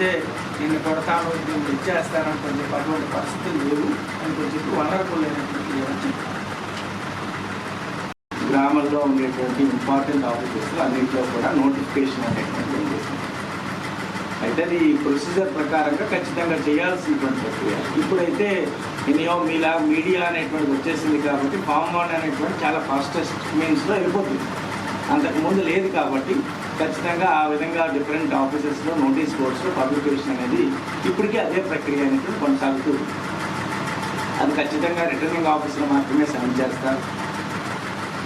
అయితే నేను కొడతాను దీన్ని ఇచ్చేస్తాను చెప్పి అటువంటి పరిస్థితులు లేవు అని చెప్పి వనరబుల్ అయినటువంటి లేవని గ్రామంలో ఉండేటువంటి ఇంపార్టెంట్ ఆఫీసెస్ అన్నింటిలో కూడా నోటిఫికేషన్ అనేటువంటి అయితే అది ప్రొసీజర్ ప్రకారంగా ఖచ్చితంగా చేయాల్సినటువంటి ప్రక్రియ. ఇప్పుడైతే ఎనియో మీలా మీడియా అనేటువంటిది వచ్చేసింది కాబట్టి ఫామ్ వన్ అనేటువంటి చాలా ఫాస్టెస్ట్ మీన్స్లో వెళ్ళిపోతుంది. అంతకుముందు లేదు కాబట్టి ఖచ్చితంగా ఆ విధంగా డిఫరెంట్ ఆఫీసెస్లో నోటీస్ బోర్డ్స్లో పబ్లికేషన్ అనేది ఇప్పటికీ అదే ప్రక్రియ అనేది కొనసాగుతూ అది ఖచ్చితంగా రిటర్నింగ్ ఆఫీసులో మాత్రమే సైన్ చేస్తారు.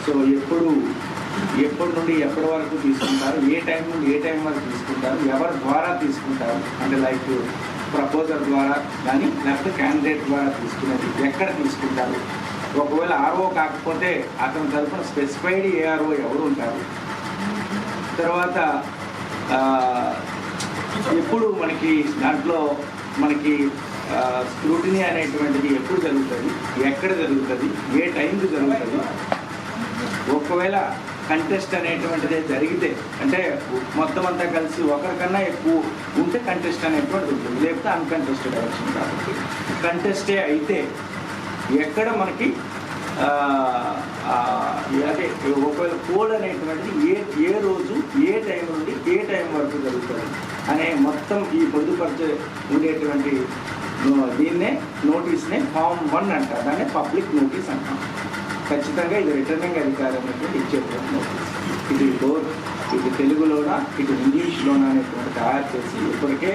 సో ఎప్పుడు ఎప్పటి నుండి ఎప్పటి వరకు తీసుకుంటారు ఏ టైం నుండి ఏ టైం వరకు తీసుకుంటారు ఎవరి ద్వారా తీసుకుంటారు అంటే లైక్ ప్రపోజర్ ద్వారా కానీ లేకపోతే క్యాండిడేట్ ద్వారా తీసుకునేది ఎక్కడ తీసుకుంటారు ఒకవేళ ఆర్ఓ కాకపోతే అతని తరఫున స్పెసిఫైడ్ ఏఆర్ఓ ఎవరు ఉంటారు? తర్వాత ఎప్పుడు మనకి దాంట్లో మనకి స్క్రూటినీ అనేటువంటిది ఎప్పుడు జరుగుతుంది? ఎక్కడ జరుగుతుంది? ఏ టైంకి జరుగుతుంది? ఒకవేళ కంటెస్ట్ అనేటువంటిది జరిగితే అంటే మొత్తం అంతా కలిసి ఒకరికన్నా ఎక్కువ ఉంటే కంటెస్ట్ అనేటువంటిది ఉంటుంది. లేకపోతే అన్కంటెస్టెడ్ ఎలక్షన్ కాబట్టి. కంటెస్టే అయితే ఎక్కడ మనకి అదే ఒకవేళ పోల్ అనేటువంటిది ఏ ఏ రోజు ఏ టైం నుండి ఏ టైం వరకు జరుగుతుంది అనే మొత్తం ఈ పొందుపరిచే ఉండేటువంటి దీన్నే నోటీస్నే ఫామ్ వన్ అంటారు. దాన్ని పబ్లిక్ నోటీస్ అంటాం. ఖచ్చితంగా ఇది రిటర్నింగ్ అధికారం అనేటువంటి ఇచ్చేటువంటి నోటీస్ ఇది బోత్ ఇది తెలుగులోనా ఇటు ఇంగ్లీష్లోనా అనేటువంటి తయారు చేసి ఇప్పటికే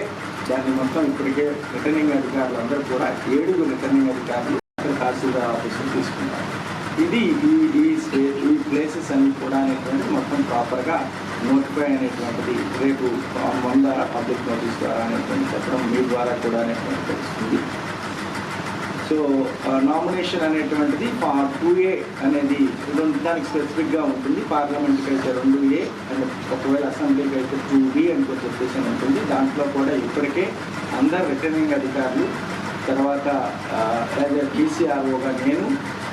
దాన్ని మొత్తం ఇప్పటికే రిటర్నింగ్ అధికారులు అందరూ కూడా ఏడుగురు రిటర్నింగ్ అధికారులు తహసీల్దార్ ఆఫీసులు తీసుకున్నారు. ఇది ఈ ఈ స్టేట్ ఈ ప్లేసెస్ అన్ని కూడా అనేటువంటి మొత్తం ప్రాపర్గా నోటిఫై అనేటువంటిది రేపు వంద పబ్లిక్ నోటీస్ ద్వారా అనేటువంటి చెప్పడం మీ ద్వారా కూడా అనేటువంటి తెలుస్తుంది. సో నామినేషన్ అనేటువంటిది టూ ఏ అనేది దానికి స్పెసిఫిక్గా ఉంటుంది. పార్లమెంట్కి అయితే రెండు ఏ అండ్ ఒకవేళ అసెంబ్లీకి అయితే టూ బి అని చెప్పేసి అని ఉంటుంది. దాంట్లో కూడా ఇప్పటికే అందరు రిటర్నింగ్ అధికారులు తర్వాత యాజ్ టీసీఆర్ఓగా నేను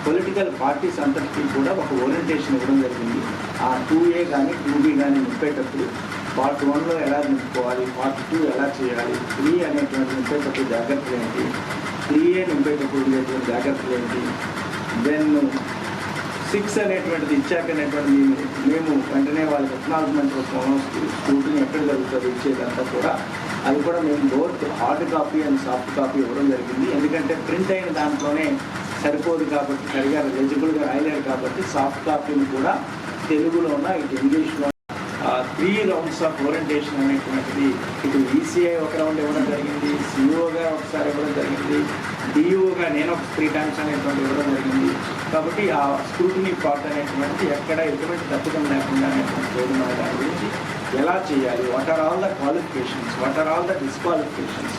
పొలిటికల్ పార్టీస్ అంతటికీ కూడా ఒక ఓరియంటేషన్ ఇవ్వడం జరిగింది. ఆ టూ ఏ కానీ టూ బి కానీ నింపేటప్పుడు పార్ట్ వన్లో ఎలా నింపుకోవాలి పార్ట్ టూ ఎలా చేయాలి త్రీ అనేటువంటి నింపేటప్పుడు జాగ్రత్తలు ఏంటి త్రీ ఏ నింపేటప్పుడు ఉండేటువంటి జాగ్రత్తలు ఏంటి దెన్ సిక్స్ అనేటువంటిది ఇచ్చాక అనేటువంటిది మేము వెంటనే వాళ్ళకి ఎక్నాలజ్మెంట్ కోసం స్కూటీని ఎక్కడ జరుగుతుంది ఇచ్చేదంతా కూడా అది కూడా మేము both hard copy and soft copy ఇవ్వడం జరిగింది. ఎందుకంటే ప్రింట్ అయిన దాంట్లోనే సరిపోదు కాబట్టి సరిగా ఎలిజిబుల్గా రాయలేరు కాబట్టి సాఫ్ట్ కాపీని కూడా తెలుగులోన ఇటు ఇంగ్లీష్లో త్రీ రౌండ్స్ ఆఫ్ ఓరియంటేషన్ అనేటువంటిది. ఇటు ఈసీఐ ఒక రౌండ్ ఇవ్వడం జరిగింది. సిఇఓగా ఒకసారి ఇవ్వడం జరిగింది. డిఈఓగా నేను ఒక త్రీ టైమ్స్ అనేటువంటి ఇవ్వడం జరిగింది. కాబట్టి ఆ స్క్రూటినీ పార్ట్ అనేటువంటిది ఎక్కడ ఎటువంటి తప్పిదం లేకుండా అనేటువంటి చూడడం దాని గురించి ఎలా చేయాలి? What are all the qualifications what are all the disqualifications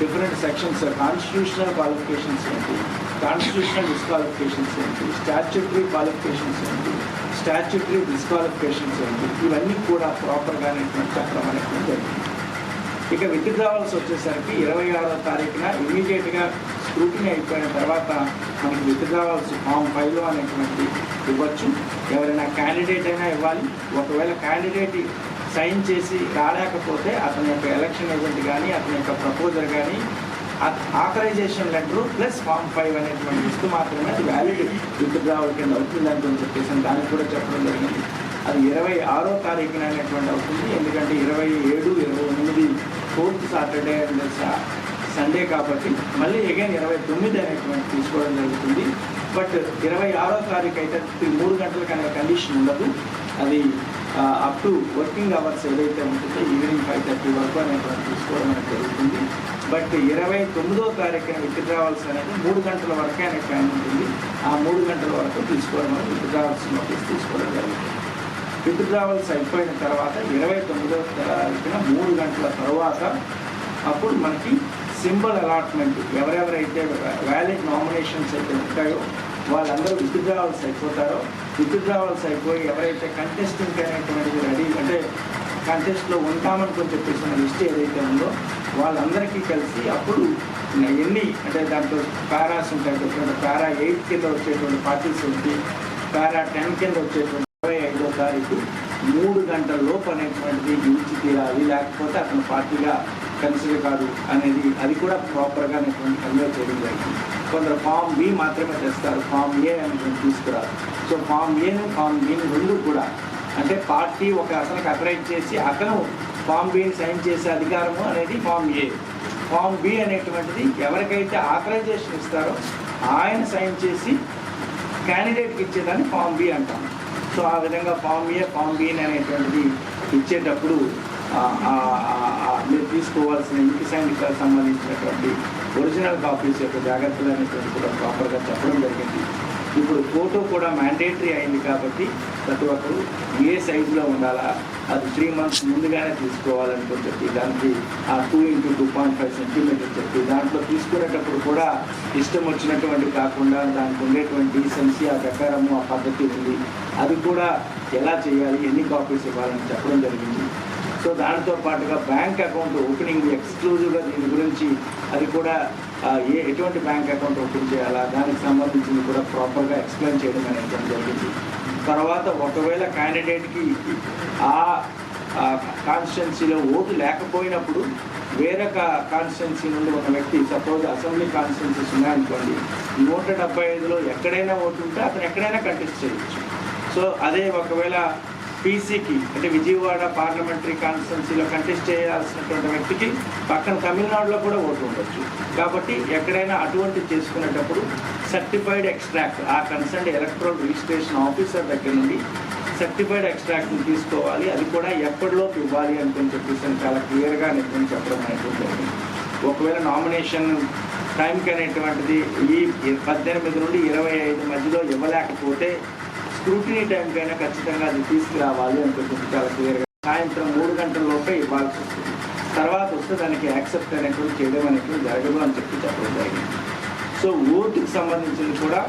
different sections constitutional qualifications ఏంటి? కాన్స్టిట్యూషనల్ డిస్క్వాలిఫికేషన్స్ ఏంటి? స్టాచ్యూటరీ క్వాలిఫికేషన్స్ ఏంటి? స్టాచ్యూటరీ డిస్క్వాలిఫికేషన్స్ ఏంటి? ఇవన్నీ కూడా ప్రాపర్గా అనేటువంటి అనేది జరిగింది. ఇక విత్డ్రావల్స్ వచ్చేసరికి ఇరవై ఆరో తారీఖున ఇమీడియట్గా స్క్రూటినీ అయిపోయిన తర్వాత మనకి విత్డ్రావల్స్ ఫామ్ ఫైవ్ అనేటువంటి ఇవ్వచ్చు. ఎవరైనా క్యాండిడేట్ అయినా ఇవ్వాలి. ఒకవేళ క్యాండిడేట్ సైన్ చేసి రాలేకపోతే అతని యొక్క ఎలక్షన్ ఏజెంట్ కానీ అతని యొక్క ప్రపోజర్ కానీ authorization letter plus form five అనేటువంటి ఇస్తూ మాత్రమే అది వ్యాలిడ్ విత్డ్రావల్ కింద అవుతుందని అని చెప్పేసి దానికి కూడా చెప్పడం జరిగింది. అది ఇరవై ఆరో తారీఖున అనేటువంటి అవుతుంది. ఎందుకంటే ఇరవై ఏడు ఇరవై ఎనిమిది ఫోర్త్ సాటర్డే అండ్ సండే కాబట్టి మళ్ళీ అగైన్ ఇరవై తొమ్మిది అనేటువంటి తీసుకోవడం జరుగుతుంది. బట్ ఇరవై ఆరో తారీఖు అయితే మూడు గంటల అనే కండిషన్ ఉండదు. అది అప్ టు వర్కింగ్ అవర్స్ ఏదైతే ఉంటుందో ఈవినింగ్ ఫైవ్ థర్టీ వరకు అనేటువంటి తీసుకోవడం అనేది జరుగుతుంది. బట్ ఇరవై తొమ్మిదో తారీఖున విత్డ్రావల్స్ అనేది మూడు గంటల వరకే అనే టైం ఉంటుంది. ఆ మూడు గంటల వరకు తీసుకోవడం అనేది విత్డ్రావల్స్ నోటీస్ తీసుకోవడం జరుగుతుంది విత్డ్రావల్స్ అయిపోయిన తర్వాత ఇరవై తొమ్మిదో తారీఖున మూడు గంటల తర్వాత అప్పుడు మనకి సింబల్ అలాట్మెంట్ ఎవరెవరైతే వ్యాలిడ్ నామినేషన్స్ అయితే ఉంటాయో వాళ్ళందరూ విత్డ్రావల్స్ అయిపోతారో విత్డ్రావల్స్ అయిపోయి ఎవరైతే కంటెస్టింగ్ అనేటువంటిది రెడీ అంటే కంటెస్ట్లో ఉంటామనుకొని చెప్పేసిన లిస్ట్ ఏదైతే ఉందో వాళ్ళందరికీ కలిసి అప్పుడు ఎన్ని అంటే దాంట్లో పారాస్ ఉంటాయి పారా ఎయిట్ కింద వచ్చేటువంటి పార్టీస్ ఉంది పారా టెన్ కింద వచ్చేటువంటి ఇరవై ఐదో తారీఖు మూడు గంటల లోపు అనేటువంటిది యూచి తీరాలి లేకపోతే అతను పార్టీగా కన్సిడర్ కాదు అనేది అది కూడా ప్రాపర్గా అనేటువంటి కన్వే చేయడం జరిగింది. కొందరు ఫామ్ బి మాత్రమే తెస్తారు ఫామ్ ఏ అనేటువంటి తీసుకురాదు సో ఫామ్ ఏను ఫామ్ బిని రెండు కూడా అంటే పార్టీ ఒక అతనికి అథరైజ్ చేసి అతను ఫామ్ బిని సైన్ చేసే అధికారము అనేది ఫామ్ ఏ. ఫామ్ బి అనేటువంటిది ఎవరికైతే ఆథరైజేషన్ ఇస్తారో ఆయన సైన్ చేసి క్యాండిడేట్కి ఇచ్చేదాన్ని ఫామ్ బి అంటాం. సో ఆ విధంగా ఫామ్ ఏ ఫామ్ బిని అనేటువంటిది ఇచ్చేటప్పుడు మీరు తీసుకోవాల్సిన ఇంటి సైన్కి సంబంధించినటువంటి ఒరిజినల్ కాపీస్ యొక్క జాగ్రత్తలు అనేటువంటి కూడా ప్రాపర్గా చెప్పడం జరిగింది. ఇప్పుడు ఫోటో కూడా మ్యాండేటరీ అయింది కాబట్టి ప్రతి ఒక్కరు ఏ సైజులో ఉండాలా అది త్రీ మంత్స్ ముందుగానే తీసుకోవాలనుకుని చెప్పి దానికి ఆ two into two point five centimetre చెప్పి దాంట్లో తీసుకునేటప్పుడు కూడా ఇష్టం వచ్చినటువంటి కాకుండా దానికి ఉండేటువంటి డీసెన్సీ ఆ ప్రకారము ఆ పద్ధతి ఉంది. అది కూడా ఎలా చేయాలి ఎన్ని కాపీస్ ఇవ్వాలని చెప్పడం జరిగింది. సో దానితో పాటుగా బ్యాంక్ అకౌంట్ ఓపెనింగ్ ఎక్స్క్లూజివ్గా దీని గురించి అది కూడా ఏ ఎటువంటి బ్యాంక్ అకౌంట్ ఓపెన్ చేయాలా దానికి సంబంధించింది కూడా ప్రాపర్గా ఎక్స్ప్లెయిన్ చేయడం అనేది జరిగింది. తర్వాత ఒకవేళ క్యాండిడేట్కి ఆ కాన్స్టిట్యున్సీలో ఓటు లేకపోయినప్పుడు వేరొక కాన్స్టిట్యున్సీ నుండి ఒక వ్యక్తి సపోజ్ అసెంబ్లీ కాన్స్టిట్యున్సీస్ ఉన్నాయనుకోండి నూట డెబ్బై ఐదులో ఎక్కడైనా ఓటు ఉంటే అతను ఎక్కడైనా కంటెస్ట్ చేయొచ్చు. సో అదే ఒకవేళ పీసీకి అంటే విజయవాడ పార్లమెంటరీ కాన్స్టిట్యున్సీలో కంటెస్ట్ చేయాల్సినటువంటి వ్యక్తికి పక్కన తమిళనాడులో కూడా ఓటు ఉండొచ్చు. కాబట్టి ఎక్కడైనా అటువంటి చేసుకునేటప్పుడు సర్టిఫైడ్ ఎక్స్ట్రాక్ట్ ఆ కన్సర్న్ ఎలక్ట్రల్ రిజిస్ట్రేషన్ ఆఫీసర్ దగ్గర నుండి సర్టిఫైడ్ ఎక్స్ట్రాక్ట్ని తీసుకోవాలి. అది కూడా ఎప్పటిలోపు ఇవ్వాలి అనుకుని చెప్పేసి చాలా క్లియర్గా నేను చెప్పడం అనేటువంటి ఒకవేళ నామినేషన్ టైంకి అనేటువంటిది ఈ పద్దెనిమిది నుండి ఇరవై ఐదు మధ్యలో ఇవ్వలేకపోతే స్క్రూటినీ టైంకైనా ఖచ్చితంగా అది తీసుకురావాలి అని చెప్పి చాలా క్లియర్గా. సాయంత్రం మూడు గంటల లోపే ఇవ్వాల్సి వస్తుంది. తర్వాత వస్తే దానికి యాక్సెప్ట్ అనేటువంటి చేయడం అనేటువంటి జరగదు అని చెప్పి చెప్పడం జరిగింది. సో ఓటుకు సంబంధించింది కూడా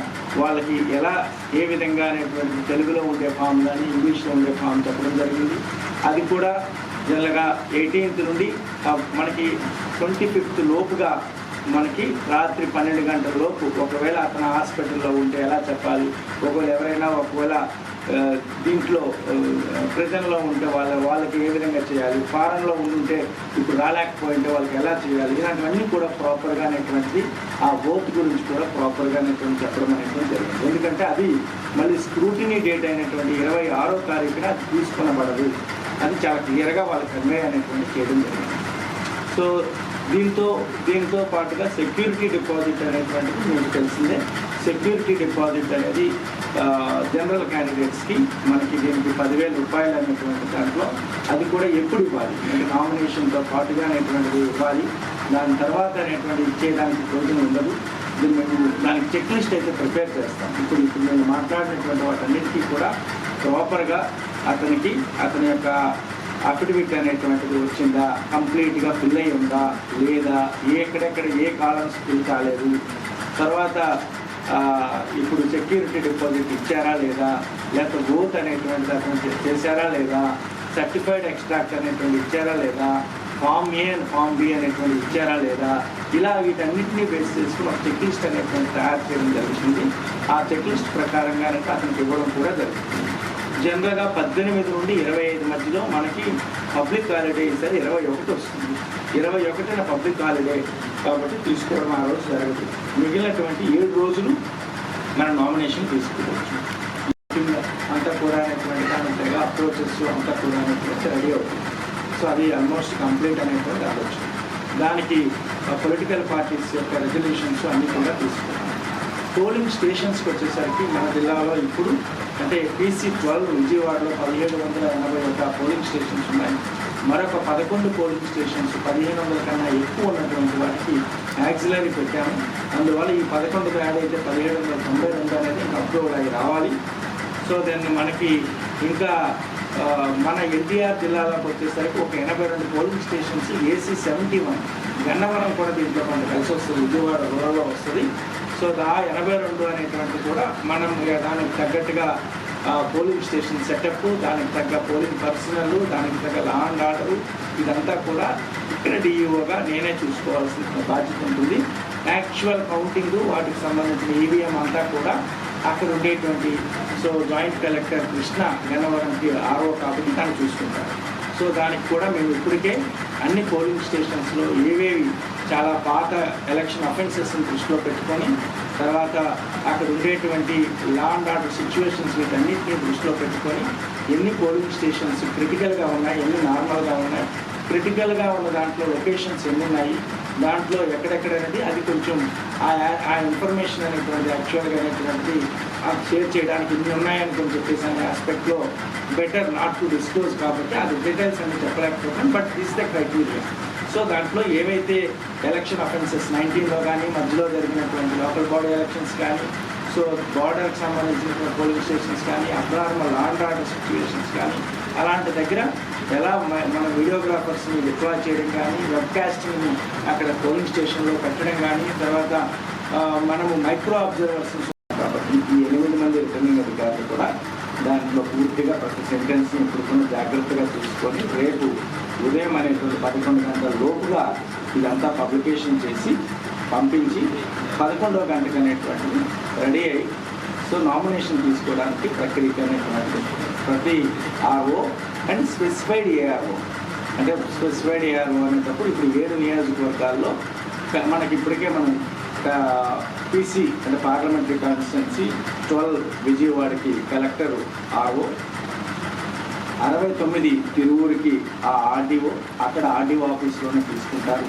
వాళ్ళకి ఎలా ఏ విధంగా అనేటువంటి తెలుగులో ఉండే ఫామ్ కానీ ఇంగ్లీష్లో ఉండే ఫామ్ చెప్పడం జరిగింది. అది కూడా జనరల్గా ఎయిటీన్త్ నుండి మనకి ట్వంటీ ఫిఫ్త్ లోపుగా మనకి రాత్రి పన్నెండు గంటల లోపు ఒకవేళ అతను హాస్పిటల్లో ఉంటే ఎలా చెప్పాలి? ఒకవేళ ఎవరైనా ఒకవేళ దీంట్లో ప్రజల్లో ఉంటే వాళ్ళ వాళ్ళకి ఏ విధంగా చేయాలి? ఫారెన్లో ఉంటే ఇప్పుడు రాలేకపోయింటే వాళ్ళకి ఎలా చేయాలి? ఇలాంటివన్నీ కూడా ప్రాపర్గా అనేటువంటిది ఆ ఓత్ గురించి కూడా ప్రాపర్గా అనేటువంటి చెప్పడం అనేటువంటి జరిగింది. ఎందుకంటే అది మళ్ళీ స్క్రూటినీ డేట్ అయినటువంటి ఇరవై ఆరో తారీఖున తీసుకునబడదు. అది చాలా క్లియర్గా వాళ్ళకి కన్వే అనేటువంటి చేయడం జరిగింది. సో దీంతో దీంతో పాటుగా సెక్యూరిటీ డిపాజిట్ అనేటువంటిది మీకు తెలిసిందే. సెక్యూరిటీ డిపాజిట్ అనేది జనరల్ క్యాండిడేట్స్కి మనకి దీనికి పదివేల రూపాయలు అనేటువంటి దాంట్లో అది కూడా ఎప్పుడు ఇవ్వాలి? అంటే నామినేషన్తో పాటుగా అనేటువంటిది ఇవ్వాలి. దాని తర్వాత అనేటువంటి ఇచ్చేదానికి ప్రయోజనం ఉండదు. దీన్ని మేము దానికి చెక్ లిస్ట్ అయితే ప్రిపేర్ చేస్తాం. ఇప్పుడు ఇప్పుడు నేను మాట్లాడినటువంటి వాటన్నిటికీ కూడా ప్రాపర్గా అతనికి అతని యొక్క అఫిడవిట్ అనేటువంటిది వచ్చిందా? కంప్లీట్గా ఫిల్ అయి ఉందా? లేదా ఎక్కడెక్కడ ఏ కాలమ్స్ ఫిల్ కాలేదు? తర్వాత ఇప్పుడు సెక్యూరిటీ డిపాజిట్ ఇచ్చారా లేదా? లేకపోతే గ్రోత్ అనేటువంటిది అతను చేశారా లేదా? సర్టిఫైడ్ ఎక్స్ట్రాక్ట్ అనేటువంటి ఇచ్చారా లేదా? Form A and form B అనేటువంటి ఇచ్చారా లేదా? ఇలా వీటన్నిటిని బేస్ చేసుకుని ఒక చెక్ లిస్ట్ అనేటువంటి తయారు చేయడం జరుగుతుంది. ఆ చెక్ లిస్ట్ ప్రకారంగా అతనికి ఇవ్వడం కూడా జరుగుతుంది. జనరల్గా పద్దెనిమిది నుండి ఇరవై ఐదు మధ్యలో మనకి పబ్లిక్ హాలిడే ఈసారి ఇరవై ఒకటి వస్తుంది. ఇరవై ఒకటిన పబ్లిక్ హాలిడే కాబట్టి తీసుకోవడం ఆ రోజు జరగదు మిగిలినటువంటి ఏడు రోజులు మన నామినేషన్ తీసుకోవచ్చు. ముఖ్యంగా అంతా కూడా అనేటువంటి అప్రోచెస్ అంతా కూడా అనేటువంటి రెడీ అవుతుంది. సో అది ఆల్మోస్ట్ కంప్లీట్ అనేటువంటి ఆలోచన. దానికి పొలిటికల్ పార్టీస్ యొక్క రెజల్యూషన్స్ అన్నీ కూడా తీసుకున్నాం పోలింగ్ స్టేషన్స్కి వచ్చేసరికి మన జిల్లాలో ఇప్పుడు అంటే పీసీ ట్వెల్వ్ విజయవాడలో పదిహేడు వందల ఎనభై ఒక పోలింగ్ స్టేషన్స్ ఉన్నాయి. మరొక పదకొండు పోలింగ్ స్టేషన్స్ పదిహేను వందల కన్నా ఎక్కువ ఉన్నటువంటి వాటికి యాక్సిలరీ పెట్టాము. అందువల్ల ఈ పదకొండుకు యాడ్ అయితే పదిహేడు వందల తొంభై రెండు అనేది అప్రూవల్ అయ్యి రావాలి. సో దాన్ని మనకి ఇంకా మన ఎన్టీఆర్ జిల్లాలోకి వచ్చేసరికి ఒక ఎనభై రెండు polling stations AC seventy one Gannavaram కూడా దీంట్లో మనకు కలిసి వస్తుంది. విజయవాడ రూరల్లో వస్తుంది. సో దా ఎనభై రెండు అనేటువంటి కూడా మనం దానికి తగ్గట్టుగా పోలింగ్ స్టేషన్ సెటప్ దానికి తగ్గ పోలింగ్ పర్సనల్ దానికి తగ్గ లా అండ్ ఆర్డర్ ఇదంతా కూడా ఇక్కడ డిఈఓగా నేనే చూసుకోవాల్సిన బాధ్యత ఉంటుంది. యాక్చువల్ కౌంటింగ్ వాటికి సంబంధించిన ఈవీఎం అంతా కూడా అక్కడ ఉండేటువంటి సో జాయింట్ కలెక్టర్ కృష్ణ గన్నవరంకి ఆర్ఓ కాబట్టి తను చూసుకుంటారు. సో దానికి కూడా మేము ఇప్పటికే అన్ని పోలింగ్ స్టేషన్స్లో ఏవేవి చాలా పాత ఎలక్షన్ అఫెన్సెస్ని దృష్టిలో పెట్టుకొని తర్వాత అక్కడ ఉండేటువంటి లా అండ్ ఆర్డర్ సిచ్యువేషన్స్ వీటన్నిటిని దృష్టిలో పెట్టుకొని ఎన్ని పోలింగ్ స్టేషన్స్ క్రిటికల్గా ఉన్నాయి ఎన్ని నార్మల్గా ఉన్నాయి క్రిటికల్గా ఉన్న దాంట్లో లొకేషన్స్ ఎన్ని ఉన్నాయి దాంట్లో ఎక్కడెక్కడ అనేది అది కొంచెం ఆ ఆ ఇన్ఫర్మేషన్ అనేటువంటి యాక్చువల్గా అనేటువంటిది షేర్ చేయడానికి ఇన్ని ఉన్నాయని కొంచెం చెప్పేసి అనే ఆస్పెక్ట్లో బెటర్ నాట్ టు డిస్క్లోజ్ కాబట్టి అది డీటెయిల్స్ అని చెప్పలేకపోతాం but this the criteria so దాంట్లో ఏవైతే ఎలక్షన్ అఫెన్సెస్ నైన్టీన్లో కానీ మధ్యలో జరిగినటువంటి లోకల్ బాడీ ఎలక్షన్స్ కానీ సో బార్డర్కి సంబంధించిన పోలింగ్ స్టేషన్స్ కానీ abnormal law and order situations కానీ అలాంటి దగ్గర ఎలా మన వీడియోగ్రాఫర్స్ని డిప్లాయ్ చేయడం కానీ వెబ్కాస్టింగ్ని అక్కడ పోలింగ్ స్టేషన్లో పెట్టడం కానీ తర్వాత మనము మైక్రో అబ్జర్వర్స్ కాబట్టి ఈ ఎనిమిది మంది రిటర్నింగ్ అధికారులు కూడా దాంట్లో పూర్తిగా ప్రతి సెంటెన్స్ని ఇప్పుడు జాగ్రత్తగా చూసుకొని రేపు ఉదయం అనేటువంటి పదకొండు గంటల లోపుగా ఇదంతా పబ్లికేషన్ చేసి పంపించి పదకొండవ గంటకు అనేటువంటిది రెడీ అయ్యి సో నామినేషన్ తీసుకోవడానికి ప్రక్రియ అనేటువంటి ప్రతి ఆర్ఓ అండ్ స్పెసిఫైడ్ ఏఆర్ఓ. అంటే స్పెసిఫైడ్ ఏఆర్ఓ అనేటప్పుడు ఇప్పుడు ఏడు నియోజకవర్గాల్లో మనకి ఇప్పటికే మనం పీసీ అంటే పార్లమెంటరీ కాన్స్టిట్యున్సీ ట్వెల్వ్ విజయవాడకి కలెక్టర్ ఆర్ఓ అరవై తొమ్మిది తిరువురికి ఆ ఆర్డీఓ అక్కడ ఆర్డీఓ ఆఫీస్లోనే తీసుకుంటారు.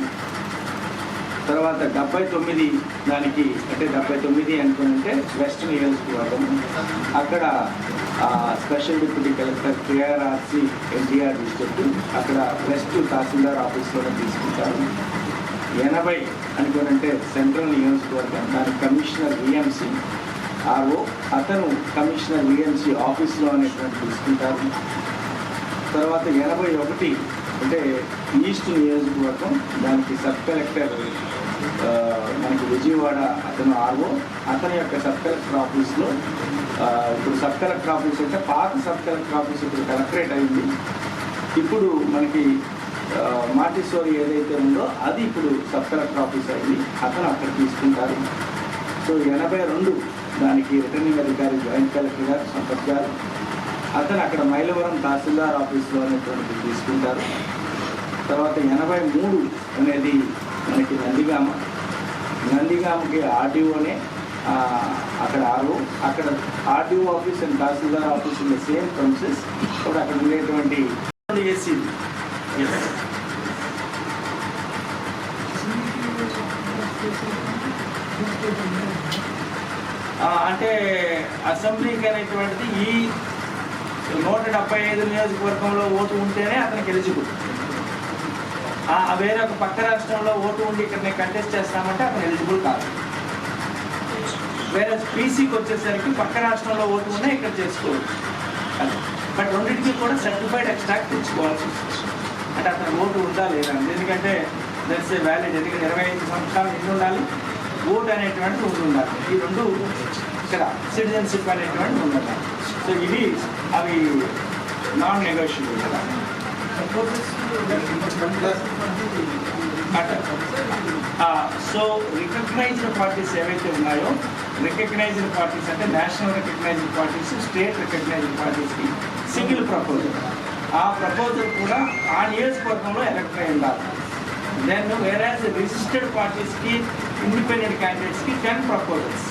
తర్వాత డెబ్బై తొమ్మిది దానికి అంటే డెబ్బై తొమ్మిది అనుకుంటే వెస్ట్ నియోజకవర్గం అక్కడ special deputy collector KRRC NTR district అక్కడ వెస్ట్ తహసీల్దార్ ఆఫీస్లోనే తీసుకుంటారు. ఎనభై అనుకోనంటే సెంట్రల్ నియోజకవర్గం దాని కమిషనర్ విఎంసి ఆర్ఓ అతను కమిషనర్ విఎంసి ఆఫీస్లో అనేటువంటి తీసుకుంటారు. తర్వాత ఎనభై ఒకటి అంటే ఈస్ట్ నియోజకవర్గం దానికి సబ్ కలెక్టర్ మనకి విజయవాడ అతను ఆర్ఓ అతని యొక్క సబ్ కలెక్టర్ ఆఫీస్లో ఇప్పుడు సబ్ కలెక్టర్ ఆఫీస్ అంటే పాత సబ్ కలెక్టర్ ఆఫీస్ ఇప్పుడు కలెక్టరేట్ అయింది. ఇప్పుడు మనకి ఆ, ఏదైతే ఉందో అది ఇప్పుడు సబ్ కలెక్టర్ ఆఫీస్ అయింది అతను అక్కడ తీసుకుంటారు. సో ఎనభై రెండు దానికి రిటర్నింగ్ అధికారి జాయింట్ కలెక్టర్ గారు సంపత్ గారు అతను అక్కడ మైలవరం తహసీల్దార్ ఆఫీస్లో అనేటువంటిది తీసుకుంటారు. తర్వాత ఎనభై మూడు అనేది మనకి నందిగామ. నందిగామకి ఆర్టీఓనే అక్కడ ఆర్ఓ. అక్కడ RTO office and tahsildar office ఉన్న సేమ్ ప్రొసెస్ కూడా అక్కడ ఉండేటువంటి ఏసీ అంటే అసెంబ్లీకి అనేటువంటిది ఈ నూట డెబ్బై ఐదు నియోజకవర్గంలో ఓటు ఉంటేనే అతనికి ఎలిజిబుల్. వేరే ఒక పక్క రాష్ట్రంలో ఓటు ఉండి ఇక్కడ నేను కంటెస్ట్ చేస్తామంటే అతను ఎలిజిబుల్ కాదు. వేరే పీసీకి వచ్చేసరికి పక్క రాష్ట్రంలో ఓటు ఉన్నా ఇక్కడ చేసుకోవచ్చు. అది. బట్ రెండింటికి కూడా సర్టిఫైడ్ ఎక్స్ట్రాక్ట్ తెచ్చుకోవాల్సి అంటే అతను ఓటు ఉందా లేదా ఎందుకంటే దట్స్ ఏ వ్యాలిడ్ ఎందుకంటే ఇరవై ఐదు సంవత్సరాలు ఎన్ని ఉండాలి? ఓటు అనేటువంటిది ఉండి ఉండాలి. ఈ రెండు ఇక్కడ సిటిజన్షిప్ అనేటువంటి ఉండాలి సో ఇది అవి నాన్ నెగోషియబుల్ కదా సో రికగ్నైజ్డ్ పార్టీస్ ఏవైతే ఉన్నాయో రికగ్నైజ్డ్ పార్టీస్ అంటే national recognized parties state recognized పార్టీస్కి సింగిల్ ప్రపోజల్ ఆ ప్రపోజల్ కూడా ఆ నియోజకవర్గంలో ఎలక్ట్ అయి ఉండాలి. దెన్ వేరే రిజిస్టర్డ్ పార్టీస్కి ఇండిపెండెంట్ క్యాండిడేట్స్కి టెన్ ప్రపోజల్స్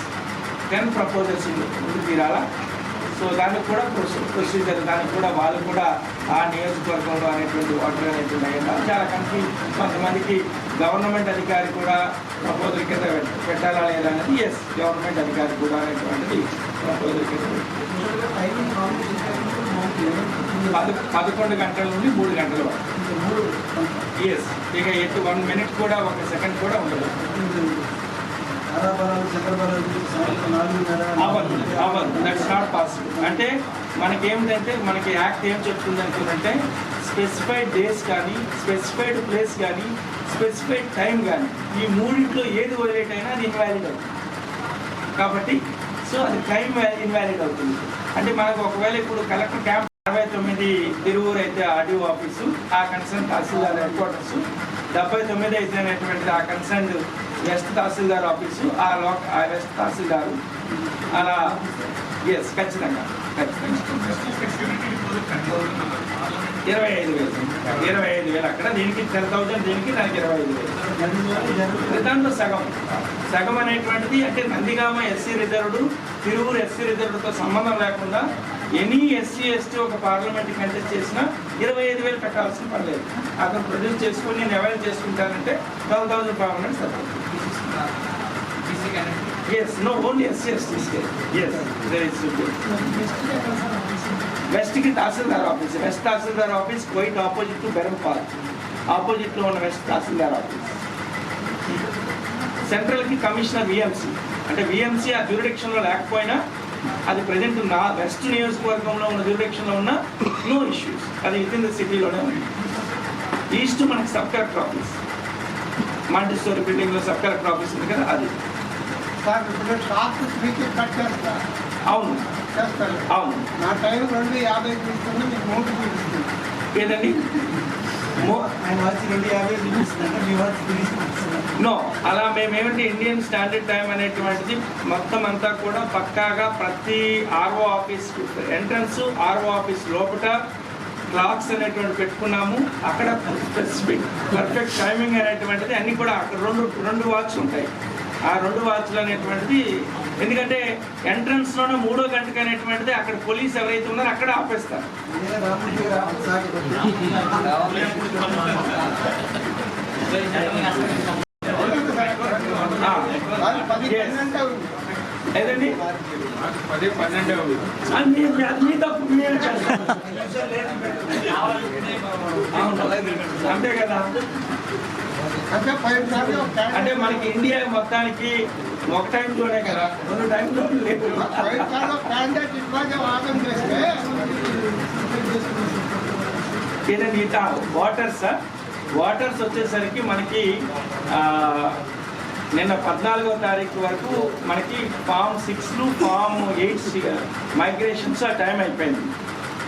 టెన్ ప్రపోజల్స్ ముందు తీరాలా? సో దానికి కూడా ప్రొసీజర్ దానికి కూడా వాళ్ళు కూడా ఆ నియోజకవర్గంలో అనేటువంటి ఓటర్ అనేటువంటి అయ్యారు చాలా కన్ఫ్యూజ్ కొంతమందికి గవర్నమెంట్ అధికారి కూడా ప్రపోజల్ కింద పెట్టాలా లేదా అనేది? ఎస్ గవర్నమెంట్ అధికారి కూడా అనేటువంటిది ప్రపోజల్ కింద పదకొండు గంటల నుండి మూడు గంటల వరకు. ఎస్ ఇక ఎటు వన్ మినిట్ కూడా ఒక సెకండ్ కూడా ఉండదు. దట్స్ నాట్ పాసిబుల్ అంటే మనకి ఏమిటంటే మనకి యాక్ట్ ఏం చెప్తుంది అనుకుందంటే స్పెసిఫైడ్ డేస్ కానీ స్పెసిఫైడ్ ప్లేస్ కానీ స్పెసిఫైడ్ టైం కానీ ఈ మూడింట్లో ఏది వైలేట్ అయినా అది ఇన్వాలిడ్ అవుతుంది. కాబట్టి సో అది టైం ఇన్వాలిడ్ అవుతుంది. అంటే మనకు ఒకవేళ ఇప్పుడు కలెక్టర్ క్యాంప్ అరవై తొమ్మిది తిరువూరు అయితే ఆర్డీఓ ఆఫీసు ఆ కన్సర్న్ తహసీల్దార్ హెడ్ క్వార్టర్స్ డెబ్బై తొమ్మిది అయితే ఆ కన్సర్న్ వెస్ట్ తహసీల్దార్ ఆఫీసు ఆ లోక ఆ వెస్ట్ తహసీల్దారు అలా ఎస్ ఖచ్చితంగా ఇరవై ఐదు వేలు ఇరవై ఐదు వేలు అక్కడ. దీనికి టెన్ థౌజండ్ దీనికి దానికి ఇరవై ఐదు వేలు. దాంట్లో సగం. సగం అనేటువంటిది అంటే Nandigama SC reserved Tiruvuru SC రిజర్వ్డ్తో సంబంధం లేకుండా ఎనీ ఎస్సీ ఎస్టీ ఒక పార్లమెంట్ కంటెస్ట్ చేసినా ఇరవై ఐదు వేలు పెట్టాల్సిన పర్లేదు అతను ప్రొడ్యూస్ చేసుకుని నేను అవైల్ చేసుకుంటానంటే ట్వెల్వ్ థౌసండ్ ఫైవ్ హండ్రెడ్ సరిపోతుంది yes no only SC ST yes వెస్ట్కి తహసీల్దార్ office. West tahsildar office quite opposite to Beram park ఆపోజిట్లో ఉన్న వెస్ట్ తహసీల్దార్ ఆఫీస్. సెంట్రల్కి కమిషనర్ విఎంసి అంటే విఎంసి ఆ జ్యూరిడిక్షన్లో లేకపోయినా అది ప్రజెంట్ నా వెస్ట్ నియోజకవర్గంలో ఉన్న జ్యూరిడిక్షన్లో ఉన్న నో ఇష్యూస్ అది విత్ ఇన్ ద సిటీలోనే ఉంది. ఈస్ట్ మనకి సబ్ కలెక్టర్ ఆఫీస్ మాంటిస్టోరీ బిల్డింగ్లో సబ్ కలెక్టర్ ఆఫీస్ ఉంది కదా అది. సార్ ఇప్పుడు షాప్ త్రీకి కట్ చేస్తా. అవును. చేస్తారు అవును. నా టైం రెండు యాభై తీసుకుని మీకు మూడు చూపిస్తుంది ఏదండి? నో అలా మేమేమంటే ఇండియన్ స్టాండర్డ్ టైం అనేటువంటిది మొత్తం అంతా కూడా పక్కాగా ప్రతి RO office entrance RO office లోపల క్లాక్స్ అనేటువంటి పెట్టుకున్నాము. అక్కడ స్పెసిఫిక్ పర్ఫెక్ట్ టైమింగ్ అనేటువంటిది అన్ని కూడా అక్కడ రెండు రెండు వాచ్ ఉంటాయి. ఆ రెండు వాచ్లు అనేటువంటిది ఎందుకంటే ఎంట్రన్స్లోనే మూడో గంటకి అనేటువంటిది అక్కడ పోలీస్ ఎవరైతే ఉన్నారో అక్కడ ఆపేస్తారు. పది. పన్నెండు ఉంది. మీ తప్పు మీరే. అంతే కదా అంటే మనకి ఇండియా మొత్తానికి ఒక టైం జోనే కదా రెండు టైం జోన్ లేవు పది సార్లు క్యాండిడేట్ ఇట్లాగే వాదన చేస్తే ఏదండి వాటర్స్ వాటర్స్ వచ్చేసరికి మనకి నిన్న పద్నాలుగో తారీఖు వరకు మనకి ఫామ్ సిక్స్లు ఫామ్ ఎయిట్ మైగ్రేషన్స్ ఆ టైం అయిపోయింది.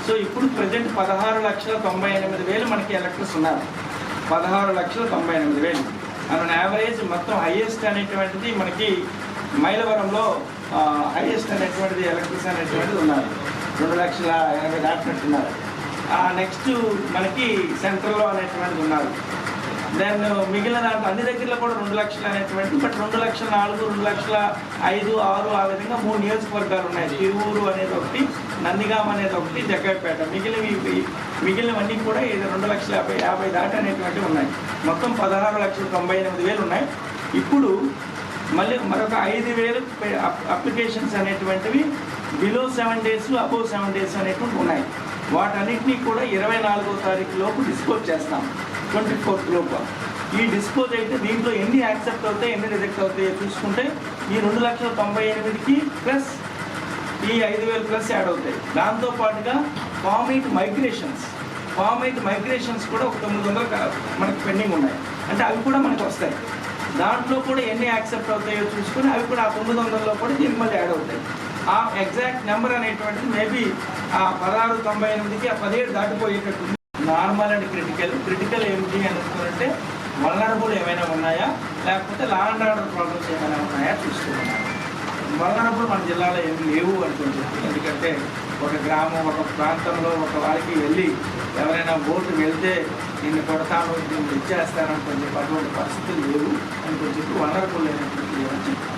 సో ఇప్పుడు ప్రజెంట్ పదహారు లక్షల తొంభై ఎనిమిది వేలు మనకి ఎలక్టర్స్ ఉన్నారు. పదహారు లక్షల తొంభై ఎనిమిది వేలు. అన్న యావరేజ్ మొత్తం హైయెస్ట్ అనేటువంటిది మనకి మైలవరంలో హైయెస్ట్ అనేటువంటిది ఎలక్ట్రిస్ అనేటువంటిది ఉన్నారు. రెండు లక్షల ఎనభై దాటినట్టున్నారు. నెక్స్ట్ మనకి సెంట్రల్లో అనేటువంటిది ఉన్నారు. దెన్ uh, మిగిలిన అన్ని దగ్గరలో కూడా రెండు లక్షలు అనేటువంటి బట్ రెండు లక్షల నాలుగు రెండు లక్షల ఐదు ఆరు ఆ విధంగా మూడు నియోజకవర్గాలు ఉన్నాయి. తిరువూరు అనేది ఒకటి నందిగామ అనేది ఒకటి జగ్గైపేట మిగిలినవి మిగిలినవన్నీ కూడా ఇది రెండు లక్షల యాభై యాభై దాటి అనేటువంటివి ఉన్నాయి. మొత్తం పదహారు లక్షల తొంభై ఎనిమిది వేలు ఉన్నాయి. ఇప్పుడు మళ్ళీ మరొక ఐదు వేలు అప్- అప్లికేషన్స్ అనేటువంటివి below seven days above seven days అనేటువంటి ఉన్నాయి. వాటన్నిటినీ కూడా ఇరవై నాలుగో తారీఖు లోపు డిస్పోజ్ చేస్తాం. ట్వంటీ ఫోర్త్ లోపు ఈ డిస్పోజ్ అయితే దీంట్లో ఎన్ని యాక్సెప్ట్ అవుతాయి ఎన్ని రిజెక్ట్ అవుతాయో చూసుకుంటే ఈ రెండు లక్షల తొంభై ఎనిమిదికి ప్లస్ ఈ ఐదు వేలు ప్లస్ యాడ్ అవుతాయి. దాంతో పాటుగా మైగ్రేషన్స్ ఫామ్ మైగ్రేషన్స్ కూడా ఒక తొమ్మిది వందలు మనకి పెండింగ్ ఉన్నాయి. అంటే అవి కూడా మనకు వస్తాయి. దాంట్లో కూడా ఎన్ని యాక్సెప్ట్ అవుతాయో చూసుకుని అవి కూడా ఆ తొమ్మిది వందలలో కూడా దీనికి మళ్ళీ యాడ్ అవుతాయి. ఆ ఎగ్జాక్ట్ నెంబర్ అనేటువంటిది మేబీ ఆ పదహారు తొంభై ఎనిమిదికి ఆ పదిహేడు దాటిపోయేటట్టు నార్మల్ అండ్ క్రిటికల్. క్రిటికల్ ఏమిటి అని అనుకుంటే వల్నరబుల్ ఏమైనా ఉన్నాయా? లేకపోతే లా అండ్ ఆర్డర్ ప్రాబ్లమ్స్ ఏమైనా ఉన్నాయా చూసుకుంటున్నాను వల్నరబుల్ మన జిల్లాలో ఏమి లేవు అనుకుంటుంది చెప్పి ఎందుకంటే ఒక గ్రామం ఒక ప్రాంతంలో ఒక వారికి వెళ్ళి ఎవరైనా ఓటు వెళ్తే నిన్ను కొడతాను దీన్ని ఇచ్చేస్తాను అనుకుని చెప్పి అటువంటి పరిస్థితులు లేవు అని చెప్పి వనరబుల్ లేనటువంటి లేవని చెప్పి